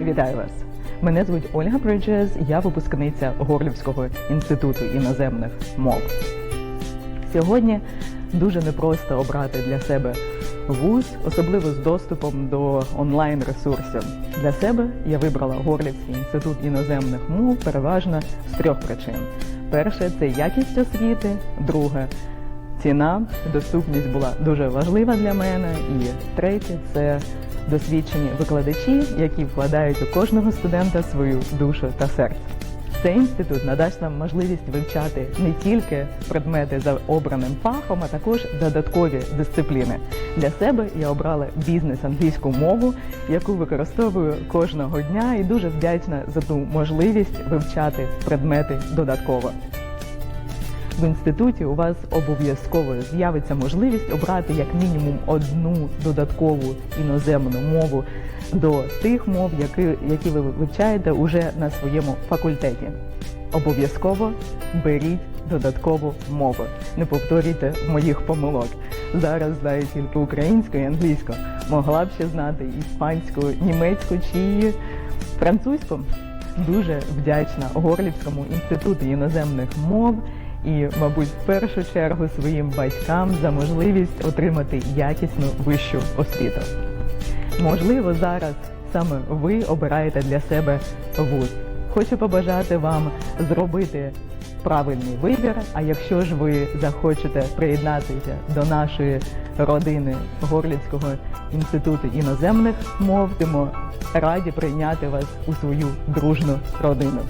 Вітаю вас! Мене звуть Ольга Бриджес, я випускниця Горлівського інституту іноземних мов. Сьогодні дуже непросто обрати для себе вуз, особливо з доступом до онлайн ресурсів. Для себе я вибрала Горлівський інститут іноземних мов переважно з трьох причин: перше це якість освіти, друге ціна, доступність була дуже важлива для мене. І третє це досвідчені викладачі, які вкладають у кожного студента свою душу та серце. Цей інститут надасть нам можливість вивчати не тільки предмети за обраним фахом, а також додаткові дисципліни. Для себе я обрала бізнес англійську мову, яку використовую кожного дня, і дуже вдячна за ту можливість вивчати предмети додатково. В інституті у вас обов'язково з'явиться можливість обрати як мінімум одну додаткову іноземну мову до тих мов, які, які ви вивчаєте уже на своєму факультеті. Обов'язково беріть додаткову мову. Не повторюйте моїх помилок. Зараз знаю тільки українську і англійську. Могла б ще знати іспанську, німецьку чи французьку. Дуже вдячна Горлівському інституту іноземних мов і, мабуть, в першу чергу своїм батькам за можливість отримати якісну вищу освіту. Можливо, зараз саме ви обираєте для себе вуз. Хочу побажати вам зробити правильний вибір. А якщо ж ви захочете приєднатися до нашої родини Горлівського інституту іноземних мов, тимо раді прийняти вас у свою дружну родину.